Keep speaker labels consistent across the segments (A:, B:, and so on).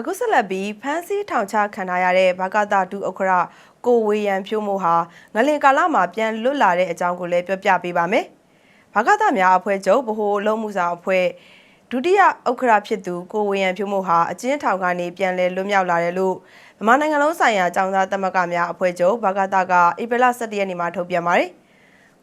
A: အခုဆက်လက်ပြီးဖမ်းဆီးထောင်ချခံထားရတဲ့ဘဂတာဒုဥက္ခရကိုဝေယံဖြိုးမို့ဟာငလင်ကာလမှာပြန်လွတ်လာတဲ့အကြောင်းကိုလည်းပြောပြပေးပါမယ်။ဘဂတာများအဖွဲ့ချုပ်ဗဟိုအလုံးမှုဆောင်အဖွဲ့ဒုတိယဥက္ခရဖြစ်သူကိုဝေယံဖြိုးမို့ဟာအကျဉ်းထောင်ကနေပြန်လည်လွတ်မြောက်လာတယ်လို့မြန်မာနိုင်ငံလုံးဆိုင်ရာចောင်းသားသမဂ္ဂများအဖွဲ့ချုပ်ဘဂတာကဧပြီလ17ရက်နေ့မှာထုတ်ပြန်ပါတယ်။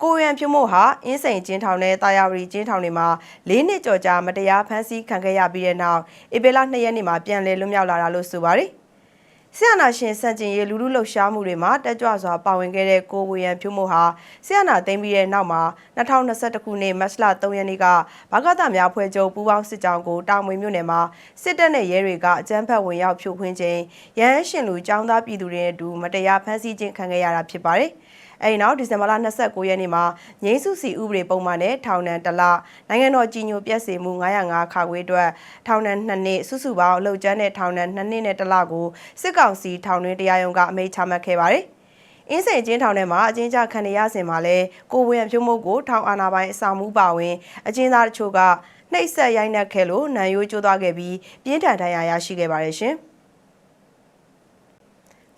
A: ကိုရန်ဖြူမို့ဟာအင်းစိန်ကျင်းထောင်နဲ့တာယာဝတီကျင်းထောင်တွေမှာ၄နှစ်ကျော်ကြာမတရားဖမ်းဆီးခံခဲ့ရပြီးတဲ့နောက်ဧပြီလ2ရက်နေ့မှာပြန်လည်လွတ်မြောက်လာတာလို့ဆိုပါတယ်။ဆရာနာရှင်စန့်ကျင်ရေးလူလူလှုပ်ရှားမှုတွေမှာတက်ကြွစွာပါဝင်ခဲ့တဲ့ကိုဝေရန်ဖြူမို့ဟာဆရာနာသိမ်းပြီးတဲ့နောက်မှာ2021ခုနှစ်မတ်လ3ရက်နေ့ကဘာကသများဖွဲ့ချုပ်ပူးပေါင်းစစ်ကြောင်းကိုတာမွေမြို့နယ်မှာစစ်တပ်နဲ့ရဲတွေကအကြမ်းဖက်ဝင်ရောက်ဖြိုခွင်းခြင်းရဟန်းရှင်လူចောင်းသားပြည်သူတွေနဲ့အတူမတရားဖမ်းဆီးခြင်းခံခဲ့ရတာဖြစ်ပါတယ်။ အဲဒီနောက်ဒီဇင်ဘာလ29ရက်နေ့မှာငိမ့်စုစီဥပဒေပုံမှန်နဲ့ထောင်ဒဏ်တစ်လနိုင်ငံတော်ကြီးညိုပြက်စေမှု905ခါခွေးအတွက်ထောင်ဒဏ်2နှစ်စုစုပေါင်းအလုပ်ကျန်းတဲ့ထောင်ဒဏ်2နှစ်နဲ့တစ်လကိုစစ်ကောင်စီထောင်တွင်းတရားရုံးကအမိန့်ချမှတ်ခဲ့ပါတယ်။အင်းစိန်ကျင်းထောင်ထဲမှာအကျဉ်းချခံရစဉ်မှာလဲကိုဝင်းဖြိုးမုတ်ကိုထောင်အာဏာပိုင်အစာမှုပါဝင်အကျဉ်းသားတချို့ကနှိပ်စက်ရိုက်နှက်ခဲ့လို့နံရိုးကျိုးသွားခဲ့ပြီးပြင်းထန်ဒဏ်ရာရရှိခဲ့ပါတယ်ရှင်။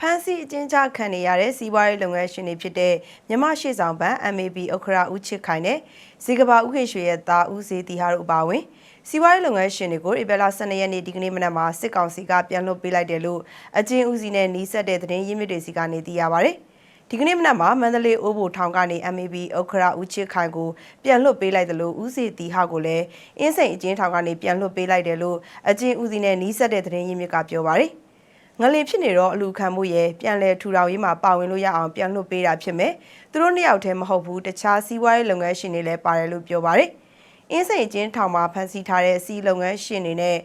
A: ဖမ်းဆီးအကျဉ်းချခံနေရတဲ့စီးပွားရေးလုပ်ငန်းရှင်တွေဖြစ်တဲ့မြမရှေ့ဆောင်ဘဏ် MAB ဥက္ခရာဦးချစ်ခိုင်နဲ့ဇေကဘာဦးခေရွှေရဲ့သားဦးစေတီဟာတို့အပါအဝင်စီးပွားရေးလုပ်ငန်းရှင်တွေကိုဧပြီလ12ရက်နေ့ဒီကနေ့မနက်မှာစစ်ကောင်စီကပြန်လွှတ်ပေးလိုက်တယ်လို့အကျဉ်းဦးစီးနဲ့နှီးဆက်တဲ့သတင်းရင်းမြစ်တွေစီကနေသိရပါဗျ။ဒီကနေ့မနက်မှာမန္တလေးအိုးဘိုထောင်ကနေ MAB ဥက္ခရာဦးချစ်ခိုင်ကိုပြန်လွှတ်ပေးလိုက်တယ်လို့ဦးစီတီဟာကိုလည်းအင်းစိန်အကျဉ်းထောင်ကနေပြန်လွှတ်ပေးလိုက်တယ်လို့အကျဉ်းဦးစီးနဲ့နှီးဆက်တဲ့သတင်းရင်းမြစ်ကပြောပါဗျ။ ငလင်ဖြစ်နေတော့အလူခံမှုရဲ့ပြန်လဲထူထောင်ရေးမှာပါဝင်လို့ရအောင်ပြန်လွှတ်ပေးတာဖြစ်မယ်။သူတို့နှစ်ယောက်တည်းမဟုတ်ဘူးတခြားစီးပွားရေးလုပ်ငန်းရှင်တွေလည်းပါတယ်လို့ပြောပါတယ်။အင်းစိန်ကျင်းထောင်မှာဖမ်းဆီးထားတဲ့စီးလုပ်ငန်းရှင်တွေနဲ့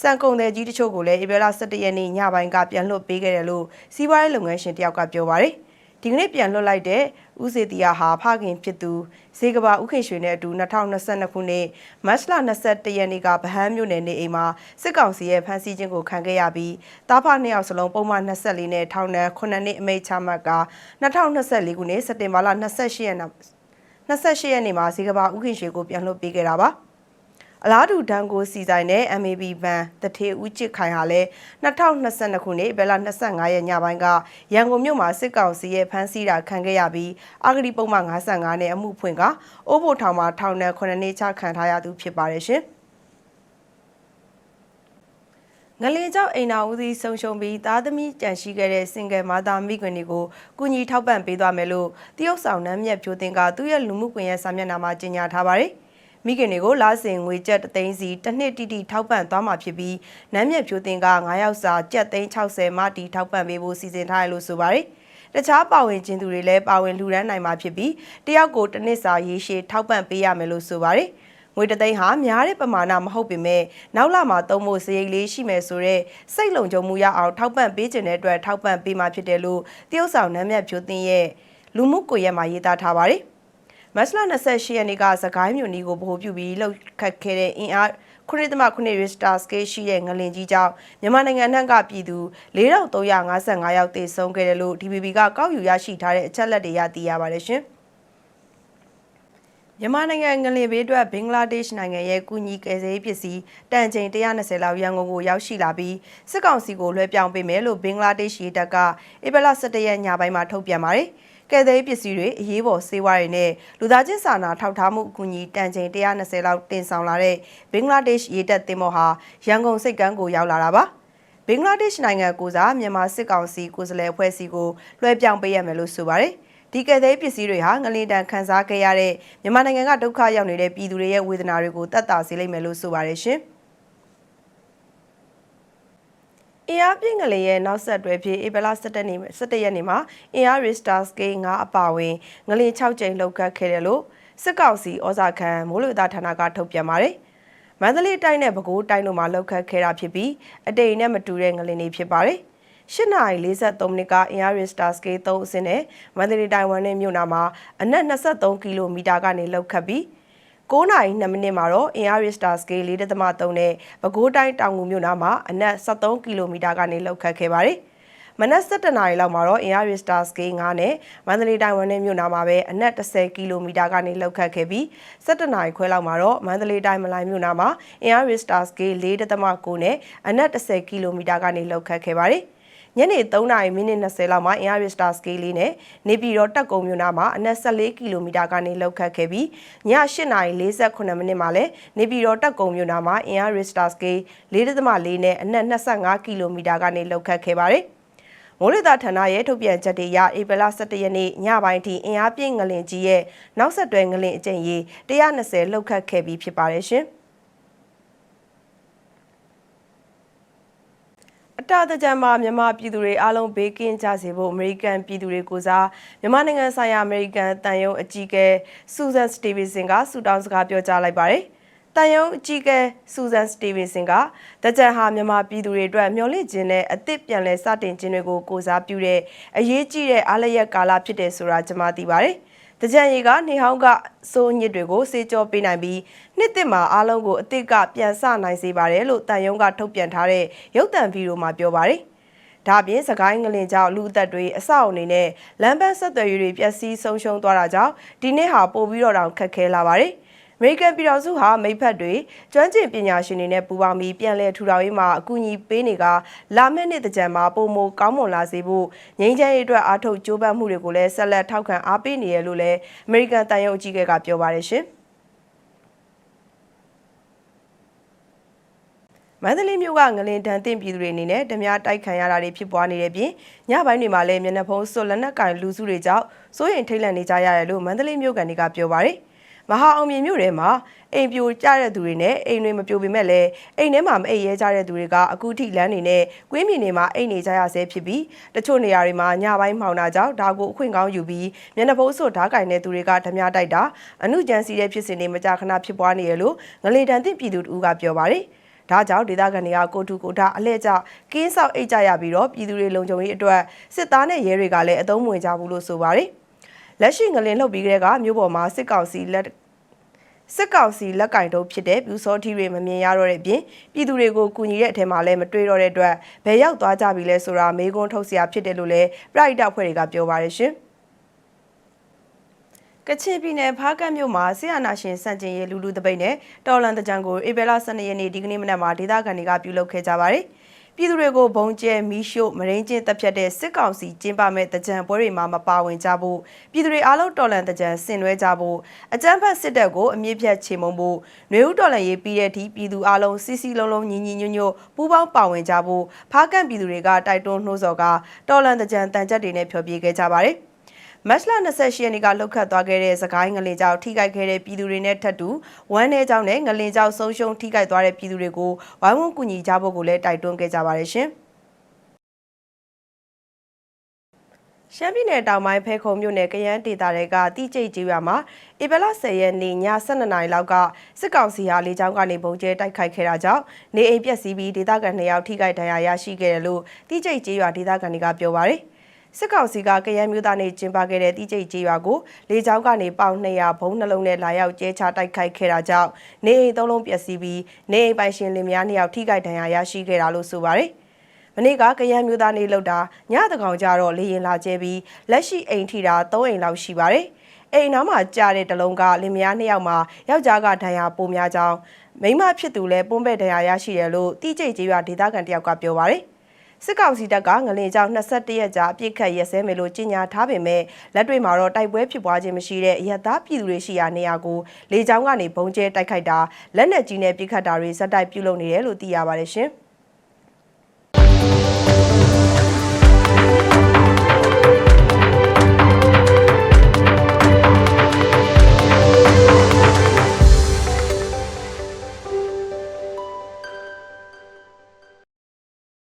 A: စံကုန်တဲ့ကြီးတချို့ကိုလည်းဧပြီလ17ရက်နေ့ညပိုင်းကပြန်လွှတ်ပေးခဲ့တယ်လို့စီးပွားရေးလုပ်ငန်းရှင်တယောက်ကပြောပါတယ်။ ဒီကနေ့ပြန်လွှတ်လိုက်တဲ့ဦးစေတီယာဟာဖခင်ဖြစ်သူဇေကဘာဥခေရွှေနဲ့အတူ2022ခုနှစ်မတ်လ21ရက်နေ့ကဗဟန်းမြို့နယ်နေအိမ်မှာစစ်ကောင်စီရဲ့ဖမ်းဆီးခြင်းကိုခံခဲ့ရပြီးတားဖနှစ်ယောက်စလုံးပုံမှန်24နဲ့ထောင်ဒဏ်9နှစ်အမိန့်ချမှတ်က2024ခုနှစ်စက်တင်ဘာလ28ရက်နေ့28ရက်နေ့မှာဇေကဘာဥခေရွှေကိုပြန်လွှတ်ပေးခဲ့တာပါ။ အလားတူဒဏ်ကိုစီဆိုင်တဲ့ MAB ဘန်တထေဦးချစ်ခိုင်ဟာလည်း2022ခုနှစ်ဘယ်လ25ရက်ညပိုင်းကရန်ကုန်မြို့မှာစစ်ကောင်စီရဲ့ဖမ်းဆီးတာခံခဲ့ရပြီးအာဂတိပုံမှန်55နဲ့အမှုဖွင့်ကအိုးဘိုထောင်မှာထောင်ဒဏ်9နှစ်ချခံထားရသူဖြစ်ပါတယ်ရှင်ငလင်ကြောင့်အိမ်နာဦးစီးဆုံရှုံပြီးသားသမီးကြံရှိခဲ့တဲ့စင်ကယ်မာသားမိခွင်တွေကိုကုညီထောက်ပံ့ပေးသွားမယ်လို့တရုတ်ဆောင်နမ်းမြတ်ဖြိုးတင်ကသူ့ရဲ့လူမှုကွန်ရက်စာမျက်နှာမှာကြေညာထားပါတယ်။ မိခင်တွေကိုလာစဉ်ငွေကျပ်တသိန်းစီတစ်နှစ်တိတိထောက်ပံ့သွားမှာဖြစ်ပြီးနမ်းမြက်ဖြိုးတင်က9ယောက်စာကျပ်သိန်း60မှတီထောက်ပံ့ပေးဖို့စီစဉ်ထားရလို့ဆိုပါတယ်တခြားပါဝင်ခြင်းသူတွေလည်းပါဝင်လှူဒန်းနိုင်မှာဖြစ်ပြီးတယောက်ကိုတစ်နှစ်စာရေးရှည်ထောက်ပံ့ပေးရမယ်လို့ဆိုပါတယ်ငွေတသိန်းဟာများတဲ့ပမာဏမဟုတ်ပေမဲ့နောက်လာမှာသုံးဖို့စရိတ်လေးရှိမယ်ဆိုတော့စိတ်လုံခြုံမှုရအောင်ထောက်ပံ့ပေးခြင်းတဲ့အတွက်ထောက်ပံ့ပေးမှာဖြစ်တယ်လို့တရုတ်ဆောင်နမ်းမြတ်ဖြိုးတင်ရဲ့လူမှုကွန်ရက်မှာရေးသားထားပါတယ် မတ်လ28ရက်နေ့ကစကိုင်းမြို့နီကိုဗဟိုပြုပြီးလှုပ်ခတ်ခဲ့တဲ့အင်အားခုနှစ်သမခုနှစ်ရစ်စတာစကေးရှိတဲ့ငလင်ကြီးကြောင့်မြန်မာနိုင်ငံနှံ့ကပြည်သူ4355ယောက်သေဆုံးခဲ့တယ်လို့ DBB ကကောက်ယူရရှိထားတဲ့အချက်လက်တွေရသိရပါတယ်ရှင်။မြန်မာနိုင်ငံငလင်ဘေးအတွက်ဘင်္ဂလားဒေ့ရှ်နိုင်ငံရဲ့ကူညီကယ်ဆယ်ရေးပစ္စည်းတန်ချိန်120လောက်ရန်ကုန်ကိုရောက်ရှိလာပြီးစစ်ကောင်စီကိုလွှဲပြောင်းပေးမယ်လို့ဘင်္ဂလားဒေ့ရှ်ရေတပ်ကဧပြီလ17ရက်ညပိုင်းမှာထုတ်ပြန်ပါတယ်။ ကယ်ဆယ်ရေးပစ္စည်းတွေအရေးပေါ်ဆေးဝါးတွေနဲ့လူသားချင်းစာနာထောက်ထားမှုအကူအညီတန်ချိန်120လောက်တင်ဆောင်လာတဲ့ဘင်္ဂလားဒေ့ရှ်ရေတပ်သင်္ဘောဟာရန်ကုန်စိတ်ကမ်းကိုရောက်လာတာပါဘင်္ဂလားဒေ့ရှ်နိုင်ငံကိုစားမြန်မာစစ်ကောင်စီကိုယ်စားလှယ်အဖွဲ့အစည်းကိုလွှဲပြောင်းပေးရမယ်လို့ဆိုပါတယ်ဒီကယ်ဆယ်ပစ္စည်းတွေဟာငလင်တန်ခန်းစားခဲ့ရတဲ့မြန်မာနိုင်ငံကဒုက္ခရောက်နေတဲ့ပြည်သူတွေရဲ့ဝေဒနာတွေကိုတတ်တာစေလိမ့်မယ်လို့ဆိုပါတယ်ရှင်။ အင်အားပြင်းငလေးရဲ့နောက်ဆက်တွဲဖြစ်ဧပြီလ17နေ့17ရက်နေ့မှာအင်အား Richter Scale 9အပါဝင်ငလေး6ကြိမ်လောက်ကတ်ခဲ့တယ်လို့စစ်ကောင်စီဩဇာခံမိုးလေဝသဌာနကထုတ်ပြန်ပါတယ်။မန္တလေးတိုင်းနဲ့ပဲခူးတိုင်းတို့မှာလောက်ခတ်ခဲ့တာဖြစ်ပြီးအတိမ်နဲ့မတူတဲ့ငလင်းတွေဖြစ်ပါတယ်။၈နာရီ43မိနစ်ကအင်အား Richter Scale 3အဆင့်နဲ့မန္တလေးတိုင်းဝန်နဲ့မြို့နာမှာအနက်23ကီလိုမီတာကနေလောက်ခတ်ပြီး 9နာရီ2မိနစ်မှာတော့ Air Star Scale 4.3နဲ့ပဲခူးတိုင်းတောင်ငူမြို့နာမှာအနက်73ကီလိုမီတာကနေလောက်ခတ်ခဲ့ပါတယ်။မနက်7:00နာရီလောက်မှာတော့အင်အားရီစတာစကေး9နဲ့မန္တလေးတိုင်းဝန်နေမြို့နာမှာပဲအနက်10ကီလိုမီတာကနေလှုပ်ခတ်ခဲ့ပြီး7:00နာရီခွဲလောက်မှာတော့မန္တလေးတိုင်းမလိုင်မြို့နာမှာအင်အားရီစတာစကေး4.9နဲ့အနက်10ကီလိုမီတာကနေလှုပ်ခတ်ခဲ့ပါတယ်။ ညနေ3နာရီမိနစ်20လောက်မှာ Air Vista Scale လေးနဲ့နေပြည်တော်တက်ကုံမြို့နာမှာအနက်14ကီလိုမီတာကနေလောက်ခတ်ခဲ့ပြီးည8နာရီ48မိနစ်မှာလည်းနေပြည်တော်တက်ကုံမြို့နာမှာ Air Vista Scale 4.4နဲ့အနက်25ကီလိုမီတာကနေလောက်ခတ်ခဲ့ပါတယ်။မိုးလေဝသဌာနရဲ့ထုတ်ပြန်ချက်တွေအရဧပြီလ17ရက်နေ့ညပိုင်းထိအင်အားပြင်းငလင်ကြီးရဲ့နောက်ဆက်တွဲငလင်အကြိမ်ရေ120လှုပ်ခတ်ခဲ့ပြီးဖြစ်ပါတယ်ရှင်။ တာတကြံမှာမြန်မာပြည်သူတွေအားလုံးဘေးကင်းကြစေဖို့အမေရိကန်ပြည်သူတွေကိုစားမြန်မာနိုင်ငံဆိုင်ရာအမေရိကန်တန်ယုံအကြီးအကဲဆူဇန်စတီဗင်ဆင်ကဆုတောင်းစကားပြောကြားလိုက်ပါတယ်။တန်ယုံအကြီးအကဲဆူဇန်စတီဗင်ဆင်ကတကြံဟာမြန်မာပြည်သူတွေအတွက်မျှော်လင့်ခြင်းနဲ့အသစ်ပြန်လည်စတင်ခြင်းတွေကိုကိုစားပြုတဲ့အရေးကြီးတဲ့အားလျက်ကာလဖြစ်တယ်ဆိုတာကျွန်မသိပါတယ်။ တကြံရီကနေဟောင်းကစိုးညစ်တွေကိုစေကြောပေးနိုင်ပြီးနှစ်တစ်မှာအားလုံးကိုအစ်စ်ကပြန်ဆနိုင်စေပါတယ်လို့တန်ယုံကထုတ်ပြန်ထားတဲ့ရုပ်သံဗီဒီယိုမှာပြောပါတယ်။ဒါပြင်စကိုင်းငလင်ကြောင့်လူအသက်တွေအဆောက်အနေနဲ့လမ်းပန်းဆက်သွယ်ရေးတွေပျက်စီးဆုံးရှုံးသွားတာကြောင့်ဒီနေ့ဟာပိုပြီးတော့တောင်ခက်ခဲလာပါတယ်။အ မေရိကန်ပြည်ထောင်စုဟာမိဖက်တွေကျွမ်းကျင်ပညာရှင်တွေနဲ့ပူးပေါင်းပြီးပြန်လည်ထူထောင်ရေးမှာအကူအညီပေးနေကလာမယ့်နှစ်တကြံမှာပုံမကောင်းမွန်လာစေဖို့ငြိမ်းချမ်းရေးအတွက်အားထုတ်ကြိုးပမ်းမှုတွေကိုလည်းဆက်လက်ထောက်ခံအားပေးနေရလို့လည်းအမေရိကန်တန်ရုံအကြီးအကဲကပြောပါတယ်ရှင်မန္တလေးမြို့ကငလင်တန်တင့်ပြည်သူတွေအနေနဲ့ဓမြတိုက်ခံရတာတွေဖြစ်ပွားနေတဲ့ပြင်ညပိုင်းတွေမှာလည်းမျက်နှာဖုံးစွလက်နက်ကင်လူစုတွေကြောင့်စိုးရိမ်ထိတ်လန့်နေကြရတယ်လို့မန္တလေးမြို့ကန်တွေကပြောပါတယ်။ မဟာအောင်မြင်မြို့ထဲမှာအိမ်ပြိုကျတဲ့သူတွေနဲ့အိမ်တွေမပြိုပေမဲ့လည်းအိမ်ထဲမှာမအိပ်ရဲကြတဲ့သူတွေကအခုထိလမ်းနေနဲ့ကွင်းမြင်တွေမှာအိမ်နေကြရဆဲဖြစ်ပြီးတချို့နေရာတွေမှာညပိုင်းမှောင်တာကြောင့်ဒါကိုအခွင့်ကောင်းယူပြီးမျက်နှာဖုံးစွပ်ဓာတ်ကင်တဲ့သူတွေကဓမြတိုက်တာအမှုကြမ်းစီတဲ့ဖြစ်စဉ်တွေမကြာခဏဖြစ်ပွားနေရလို့ငလေတန်သင့်ပြည်သူတို့ကပြောပါတယ်ဒါကြောင့်ဒေသခံတွေကကိုထုကိုထအလှည့်ကျကင်းဆောက်အိတ်ကြရပြီးတော့ပြည်သူတွေလုံခြုံရေးအတွက်စစ်သားနဲ့ရဲတွေကလည်းအသုံးဝင်ကြဘူးလို့ဆိုပါတယ် လက်ရှိငလင်လှုပ်ပြီးကလေးကမြို့ပေါ်မှာစစ်ကောင်စီလက်စစ်ကောင်စီလက်ကင်တုပ်ဖြစ်တဲ့ပြူစောထီတွေမမြင်ရတော့တဲ့အပြင်ပြည်သူတွေကိုကူညီတဲ့အထက်မှာလည်းမတွေ့တော့တဲ့အတွက်ဘယ်ရောက်သွားကြပြီလဲဆိုတာမေးခွန်းထုတ်စရာဖြစ်တယ်လို့လည်းပြိုက်တာဖွဲ့တွေကပြောပါတယ်ရှင်ကချင်ပြည်နယ်ဖားကတ်မြို့မှာဆီယနာရှင်စန့်ကျင်ရေးလူလူတပိတ်နဲ့တော်လန်တကြံကိုဧပြီလ12ရက်နေ့ဒီကနေ့မနက်မှာဒေသခံတွေကပြုလုပ်ခဲ့ကြပါတယ်။ ပြည်သူတွေကိုဘုံကျဲမီးရှို့မရင်းချင်းတပ်ဖြတ်တဲ့စစ်ကောင်စီကျင်းပမဲ့တကြံပွဲတွေမှာမပါဝင်ကြဖို့ပြည်သူတွေအားလုံးတော်လန်တကြံဆင်နွှဲကြဖို့အကြမ်းဖက်စစ်တပ်ကိုအမြင့်ဖြတ်ချေမှုန်းဖို့နှွေဦးတော်လန်ရေးပြီးတဲ့အထိပြည်သူအားလုံးစီစီလုံးလုံးညီညီညွတ်ညွတ်ပူးပေါင်းပါဝင်ကြဖို့ဖားကန့်ပြည်သူတွေကတိုက်တွန်းနှိုးဆော်ကတော်လန်တကြံတန်ချက်တွေနဲ့ဖျော်ဖြေခဲ့ကြပါတယ်။ မတ်လ28ရက်နေ့ကလှုပ်ခတ်သွားခဲ့တဲ့စကိုင်းငလင်ကြောင့်ထိခိုက်ခဲ့တဲ့ပြည်သူတွေနဲ့ထပ်တူဝမ်းထဲကြောင့်နဲ့ငလင်ကြောင့်ဆုံးရှုံးထိခိုက်သွားတဲ့ပြည်သူတွေကိုဝိုင်းဝန်းကူညီကြဖို့ကိုလည်းတိုက်တွန်းခဲ့ကြပါတယ်ရှင်။ရှမ်းပြည်နယ်တောင်ပိုင်းဖဲခုံမြို့နယ်ကရန်ဒေသတွေကတိကျိတ်ကျေးရွာမှာဧပြီလ10ရက်နေ့ည12နာရီလောက်ကစစ်ကောင်စီဟာလေကြောင်းကနေပုံကျဲတိုက်ခိုက်ခဲ့တာကြောင့်နေအိမ်ပျက်စီးပြီးဒေသခံ2ယောက်ထိခိုက်ဒဏ်ရာရရှိခဲ့တယ်လို့တိကျိတ်ကျေးရွာဒေသခံတွေကပြောပါရယ် စစ်ကောင်စီကကရန်မျိုးသားနေကျင်းပခဲ့တဲ့တိကျိတ်ကြီးရွာကိုလေကြောင်းကနေပေါင်200ဘုံနှလုံးနဲ့လာရောက်ကျဲချတိုက်ခိုက်ခဲ့တာကြောင့်နေအိမ်သုံးလုံးပျက်စီးပြီးနေအိမ်ပိုင်ရှင်လင်မယား2ယောက်ထိခိုက်ဒဏ်ရာရရှိခဲ့တာလို့ဆိုပါတယ်။မနေ့ကကရန်မျိုးသားနေလောက်တာညတကောင်ကြတော့လေရင်လာကျဲပြီးလက်ရှိအိမ်ထိတာ3အိမ်လောက်ရှိပါတယ်။အိမ်နားမှာကြားတဲ့တလုံးကလင်မယား2ယောက်မှာယောက်ျားကဒဏ်ရာပိုများကြောင်းမိမဖြစ်သူလည်းပွန်းပဲ့ဒဏ်ရာရရှိတယ်လို့တိကျိတ်ကြီးရွာဒေသခံတယောက်ကပြောပါတယ်။ စစ်ကောင်စီတပ်ကငလင်ကြောင်21ရက်ကြာအပြစ်ခတ်ရက်စဲမယ်လို့ကြေညာထားပေမဲ့လက်တွေ့မှာတော့တိုက်ပွဲဖြစ်ပွားခြင်းမရှိတဲ့ရသားပြည်သူတွေရှိရာနေရာကိုလေကြောင်းကနေဘုံကျဲတိုက်ခိုက်တာလက်နက်ကြီးနဲ့ပြစ်ခတ်တာတွေဇက်တိုက်ပြုလုပ်နေတယ်လို့သိရပါတယ်ရှင်။